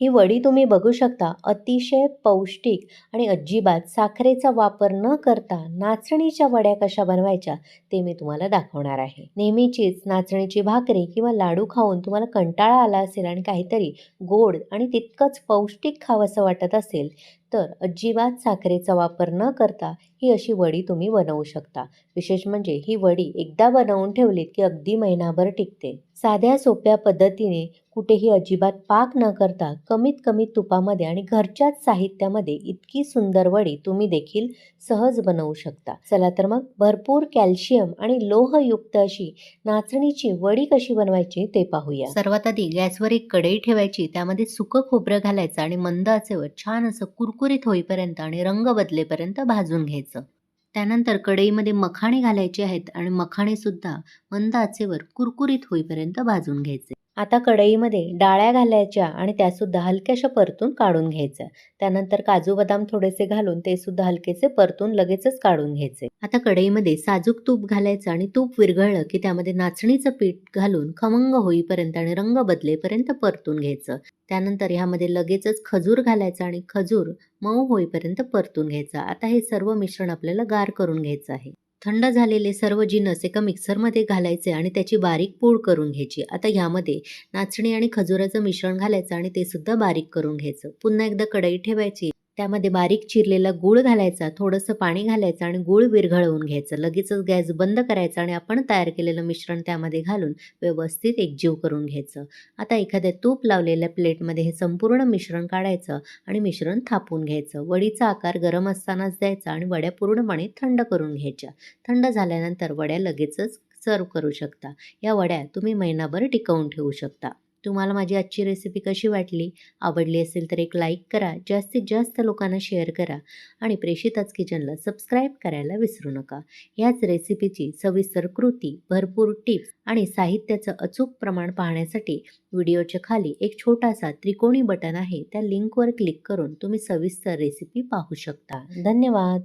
ही वडी तुम्ही बघू शकता. अतिशय पौष्टिक आणि अजिबात साखरेचा वापर न करता नाचणीच्या वड्या कशा बनवायच्या ते मी तुम्हाला दाखवणार आहे. नेहमीचीच नाचणीची भाकरी किंवा लाडू खाऊन तुम्हाला कंटाळा आला असेल आणि काहीतरी गोड आणि तितकंच पौष्टिक खावंसं वाटत असेल तर अजिबात साखरेचा वापर न करता ही अशी वडी तुम्ही बनवू शकता. विशेष म्हणजे ही वडी एकदा बनवून ठेवलीत की अगदी महिनाभर टिकते. साध्या सोप्या पद्धतीने कुठेही अजिबात पाक न करता कमीत कमी तुपामध्ये आणि घरच्याच साहित्यामध्ये इतकी सुंदर वडी तुम्ही देखील सहज बनवू शकता. चला तर मग भरपूर कॅल्शियम आणि लोहयुक्त अशी नाचणीची वडी कशी बनवायची ते पाहूया. सर्वात आधी गॅसवर एक कढई ठेवायची त्यामध्ये सुकं खोबरं घालायचं आणि मंद आचेवर छान असं कुरकुरीत होईपर्यंत आणि रंग बदलेपर्यंत भाजून घ्यायचं. त्यानंतर कढईमध्ये मखाणे घालायचे आहेत आणि मखाणे सुद्धा मंद आचेवर कुरकुरीत होईपर्यंत भाजून घ्यायचे. आता कढईमध्ये डाळ्या घालायच्या आणि त्यासुद्धा हलक्याशा परतून काढून घ्यायच्या त्यानंतर काजू बदाम थोडेसे घालून ते सुद्धा हलकेसे परतून लगेचच काढून घ्यायचे. आता कढईमध्ये साजूक तूप घालायचं आणि तूप विरघळलं की त्यामध्ये नाचणीचं पीठ घालून खमंग होईपर्यंत आणि रंग बदलेपर्यंत परतून घ्यायचं. त्यानंतर ह्यामध्ये लगेचच खजूर घालायचा आणि खजूर मऊ होईपर्यंत परतून घ्यायचा. आता हे सर्व मिश्रण आपल्याला गार करून घ्यायचं आहे. थंड झालेले सर्व जिनस एका मिक्सरमध्ये घालायचे आणि त्याची बारीक पूड करून घ्यायची. आता ह्यामध्ये नाचणी आणि खजुराचं मिश्रण घालायचं आणि ते सुद्धा बारीक करून घ्यायचं. पुन्हा एकदा कढई ठेवायची. त्यामध्ये बारीक चिरलेला गूळ घालायचा थोडंसं पाणी घालायचं आणि गूळ विरघळवून घ्यायचं. लगेचच गॅस बंद करायचा आणि आपण तयार केलेलं मिश्रण त्यामध्ये घालून व्यवस्थित एकजीव करून घ्यायचं. आता एखाद्या तूप लावलेल्या प्लेटमध्ये हे संपूर्ण मिश्रण काढायचं आणि मिश्रण थापून घ्यायचं. वडीचा आकार गरम असतानाच द्यायचा आणि वड्या पूर्णपणे थंड करून घ्यायच्या. थंड झाल्यानंतर वड्या लगेचच सर्व करू शकता. या वड्या तुम्ही महिनाभर टिकवून ठेवू शकता. तुम्हाला माझी आजची रेसिपी कशी वाटली? आवडली असेल तर एक लाईक करा जास्तीत जास्त लोकांना शेअर करा आणि प्रेषिताच किचनला सबस्क्राईब करायला विसरू नका. याच रेसिपीची सविस्तर कृती भरपूर टिप्स आणि साहित्याचं अचूक प्रमाण पाहण्यासाठी व्हिडिओच्या खाली एक छोटासा त्रिकोणी बटन आहे. त्या लिंकवर क्लिक करून तुम्ही सविस्तर रेसिपी पाहू शकता. धन्यवाद!